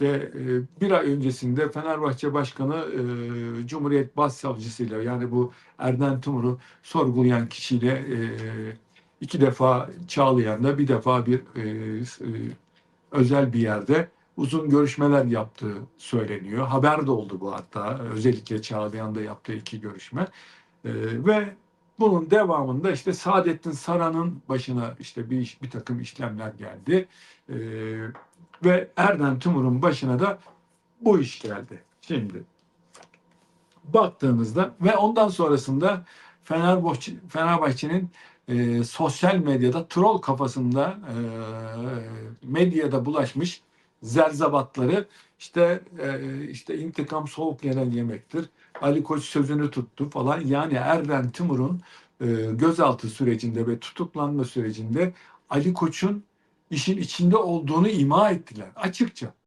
işte e, bir ay öncesinde Fenerbahçe Başkanı e, Cumhuriyet Başsavcısıyla yani bu Erden Timur'u sorgulayan kişiyle e, iki defa Çağlayan'da bir defa bir özel bir yerde uzun görüşmeler yaptığı söyleniyor. Haber de oldu bu hatta. Özellikle Çağlayan'da yaptığı iki görüşme. Ve bunun devamında işte Saadettin Saran'ın başına işte bir bir takım işlemler geldi. E, ve Erden Timur'un başına da bu iş geldi. Şimdi baktığınızda ve ondan sonrasında Fenerbahçe, Fenerbahçe'nin e, sosyal medyada troll kafasında e, medyada bulaşmış zerzavatları işte e, işte intikam soğuk yenen yemektir. Ali Koç sözünü tuttu falan. Yani Erden Timur'un e, gözaltı sürecinde ve tutuklanma sürecinde Ali Koç'un işin içinde olduğunu ima ettiler açıkça.